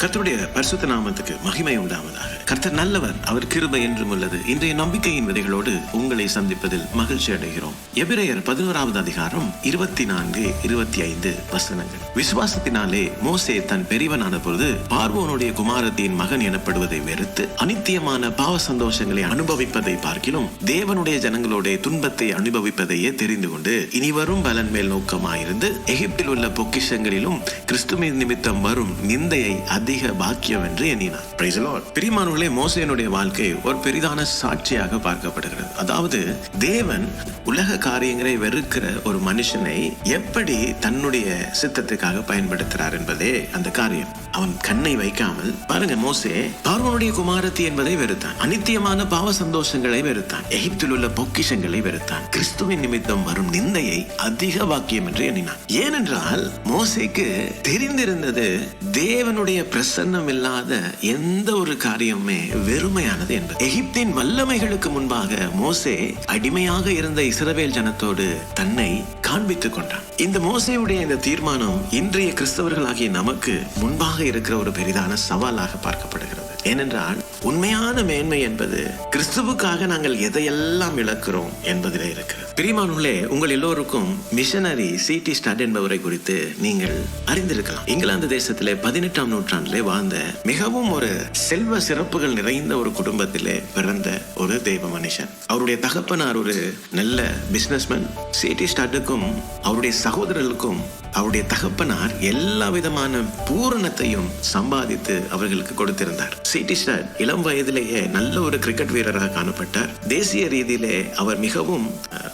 கர்த்தருடைய பரிசுத்த நாமத்துக்கு மகிமை உண்டாவதாக. கர்த்தர் நல்லவர் அவர் கிருபை என்றும் உள்ளது. இன்றைய நம்பிக்கையின் விதைகளோடு உங்களை சந்திப்பதில் மகிழ்ச்சி அடைகிறோம். எபிரேயர் பதினோராவது அதிகாரம் இருபத்தி நான்கு இருபத்தி ஐந்து வசனங்கள். விசுவாசத்தினாலே மோசே தன் பெரியவனான பொழுது பார்வோனுடைய குமாரத்தின் மகன் எனப்படுவதை வெறுத்து அனித்தியமான பாவ சந்தோஷங்களை அனுபவிப்பதை பார்க்கிலும் தேவனுடைய ஜனங்களோட துன்பத்தை அனுபவிப்பதையே தெரிந்து கொண்டு இனி வரும் பலன் மேல் நோக்கமாயிருந்து எகிப்தில் உள்ள பொக்கிஷங்களிலும் கிறிஸ்துவின் நிமித்தம் வரும் நிந்தையை அதிக பாக்கியம் என்று எண்ணினார். Praise மோசையனுடைய பிரியமானவர்களே வாழ்க்கை ஒரு பெரிதான சாட்சியாக பார்க்கப்படுகிறது. அதாவது தேவன் உலக காரியங்களை வெறுக்கிற ஒரு மனுஷனை எப்படி தன்னுடைய சித்தத்துக்காக பயன்படுத்துறார் என்பதே அந்த காரியம். அவன் கண்ணை வைக்காமல் பாருங்க மோசே பார்வனுடைய குமாரத்தி என்பதை வெறுத்தான். அனித்தியமான பாவ சந்தோஷங்களை வெறுத்தான். எகிப்தில் உள்ள பொக்கிஷங்களை வெறுத்தான். கிறிஸ்துவின் நிமித்தம் வரும் நிந்தையை அதிக வாக்கியம் என்று எண்ணினான். ஏனென்றால் மோசேக்கு தெரிந்திருந்தது தேவனுடைய பிரசன்னம் இல்லாத எந்த ஒரு காரியமுமே வெறுமையானது என்பது. எகிப்தின் வல்லமைகளுக்கு முன்பாக மோசே அடிமையாக இருந்த இஸ்ரவேல் ஜனத்தோடு தன்னை காண்பித்துக் கொண்டான். இந்த மோசையுடைய இந்த தீர்மானம் இன்றைய கிறிஸ்தவர்களாகிய நமக்கு முன்பாக இருக்கிற ஒரு பெரிதான சவாலாக பார்க்கப்படுகிறது. ஏனென்றால் உண்மையான மேன்மை என்பது கிறிஸ்துவுக்காக நாங்கள் எதையெல்லாம் இழக்கிறோம் என்பதிலே இருக்கிறது. பிரிமானுள்ளே உங்கள் எல்லோருக்கும் மிஷனரி சிடி ஸ்டாட் என்பவரை குறித்து நீங்கள் அறிந்திருக்கலாம். இங்கிலாந்து தேசத்திலே பதினெட்டாம் நூற்றாண்டிலே வாழ்ந்த மிகவும் ஒரு செல்வ சிறப்புகள் நிறைந்த ஒரு குடும்பத்திலே பிறந்த ஒரு தெய்வ மனுஷன். அவருடைய தகப்பனார் ஒரு நல்ல பிசினஸ்மேன் சிடி ஸ்டாட்டுக்கும் அவருடைய சகோதரர்களுக்கும் அவருடைய தகப்பனார் எல்லா விதமான பூரணத்தையும் சம்பாதித்து அவர்களுக்கு கொடுத்திருந்தார். சிடி இளம் வயதிலேயே நல்ல ஒரு கிரிக்கெட் வீரராக காணப்பட்டார். தேசிய ரீதியிலே அவர் மிகவும்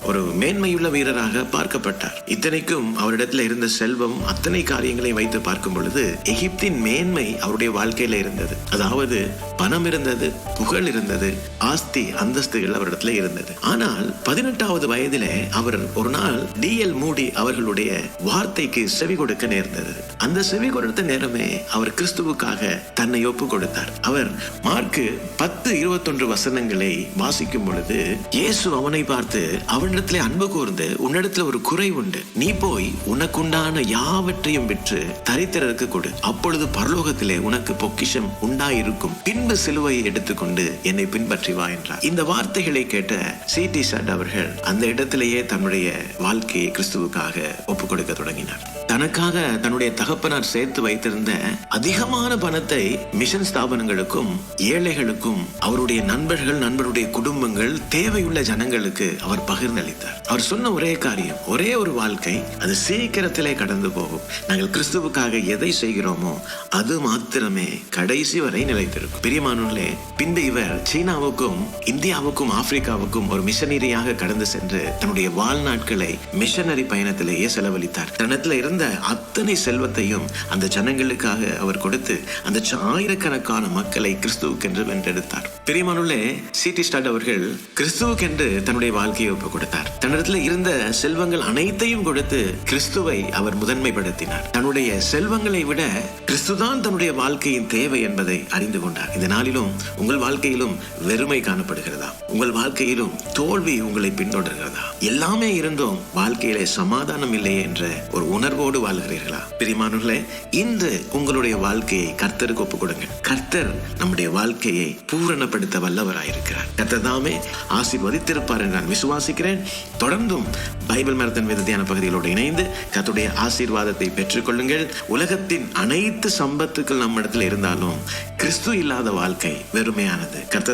ஒரு மேன்மையுள்ள வீரராக பார்க்கப்பட்டார். இத்தனைக்கும் அவரிடத்தில் இருந்த செல்வம் அத்தனை காரியங்களை வைத்து பார்க்கும் பொழுது எகிப்தின் மேன்மை அவருடைய வாழ்க்கையில இருந்தது. அதாவது பணம் இருந்தது புகழ் இருந்தது ஆஸ்தி அந்தஸ்துகள் அவரிடத்துல இருந்தது. ஆனால் பதினெட்டாவது வயதிலே அவர் ஒரு நாள் டி எல் மூடி அவர்களுடைய வார்த்தைக்கு செவி கொடுக்க நேர்ந்தது. அந்த செவி கொடுத்த நேரமே அவர் கிறிஸ்துவுக்காக தன்னை ஒப்பு கொடுத்தார். அவர் மார்க்கு பத்து இருபத்தொன்று வசனங்களை வாசிக்கும் பொழுது இயேசு அவனை பார்த்து அவனிடத்துல அன்பு கூர்ந்து உன்னிடத்துல ஒரு குறை உண்டு. நீ போய் உனக்குண்டான யாவற்றையும் விற்று தரித்திரருக்கு கொடு. அப்பொழுது பரலோகத்திலே உனக்கு பொக்கிஷம் உண்டாயிருக்கும். பின்பு சிலுவையை எடுத்துக்கொண்டு என்னை பின்பற்றி வா என்றார். இந்த வார்த்தைகளை கேட்ட சி டி சாட் அவர்கள் அந்த இடத்திலேயே தன்னுடைய வாழ்க்கையை கிறிஸ்துவுக்காக ஒப்பு கொடுக்க தொடங்கினார். தனக்காக தன்னுடைய தகப்பனார் சேர்த்து வைத்திருந்த அதிகமான பணத்தை மிஷன் ஸ்தாபனங்களுக்கும் ஏழைகளுக்கும் அவருடைய நண்பர்கள் நண்பருடைய குடும்பங்கள் தேவையுள்ள ஜனங்களுக்கு அவர் பகிர்ந்தளித்தார். அவர் சொன்ன ஒரே காரியம் ஒரே ஒரு வாழ்க்கை அது சீக்கிரத்திலே கடந்து போகும். நாங்கள் கிறிஸ்துவுக்காக எதை செய்கிறோமோ அது மாத்திரமே கடைசி வரை நிலைத்திருக்கும். பிரியமானவர்களே பின்பு இவர் சீனாவுக்கும் இந்தியாவுக்கும் ஆப்பிரிக்காவுக்கும் ஒரு மிஷனரியாக கடந்து சென்று தன்னுடைய வாழ்நாட்களை மிஷனரி பயணத்திலேயே செலவழித்தார். தன்னத்தில் இருந்த அத்தனை செல்வத்தையும் அந்த ஜனங்களுக்காக அவர் கொடுத்து அந்த ஆயிரக்கணக்கான மக்களை கிறிஸ்துவுக்கென்று வென்றெடுத்தார். பெரியமானுள்ள சி டி ஸ்டாட் அவர்கள் கிறிஸ்துவுக்கென்று தன்னுடைய வாழ்க்கையை ஒப்புக் கொடுத்தார். தன்னிடத்தில் இருந்த செல்வங்கள் அனைத்தையும் கொடுத்து கிறிஸ்துவை அவர் முதன்மைப்படுத்தினார். தன்னுடைய செல்வங்களை விட கிறிஸ்துதான் தன்னுடைய வாழ்க்கையின் தேவை என்பதை அறிந்து கொண்டார். இந்த நாளிலும் உங்கள் வாழ்க்கையிலும் வெறுமை காணப்படுகிறதா? உங்கள் வாழ்க்கையிலும் தோல்வி உங்களை பின்தொடர்கிறதா? எல்லாமே இருந்தும் வாழ்க்கையிலே சமாதானம் இல்லை என்ற ஒரு உணர்வோடு வாழ்கிறீர்களா? பிரிமானுகளே இன்று உங்களுடைய வாழ்க்கையை கர்த்தருக்கு ஒப்புக் கொடுங்க கர்த்தர் நம்முடைய வாழ்க்கையை பூரணப்படுத்த வல்லவராயிருக்கிறார். கத்ததாமே தாமே ஆசீர்வதித்திருப்பார் என்று நான் விசுவாசிக்கிறேன். தொடர்ந்தும் பைபிள் மரத்தின் விதத்தியான பகுதிகளோடு இணைந்து கத்துடைய ஆசீர்வாதத்தை பெற்றுக்கொள்ளுங்கள். உலகத்தின் அனைத்து சம்பத்துக்கள் நம்மிடத்தில் இருந்தாலும் கிறிஸ்து இல்லாத வாழ்க்கை வெறுமையானது. கர்த்தர்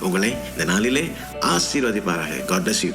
உங்களை இந்த நாளிலே ஆசீர்வதிப்பாராக. God bless you.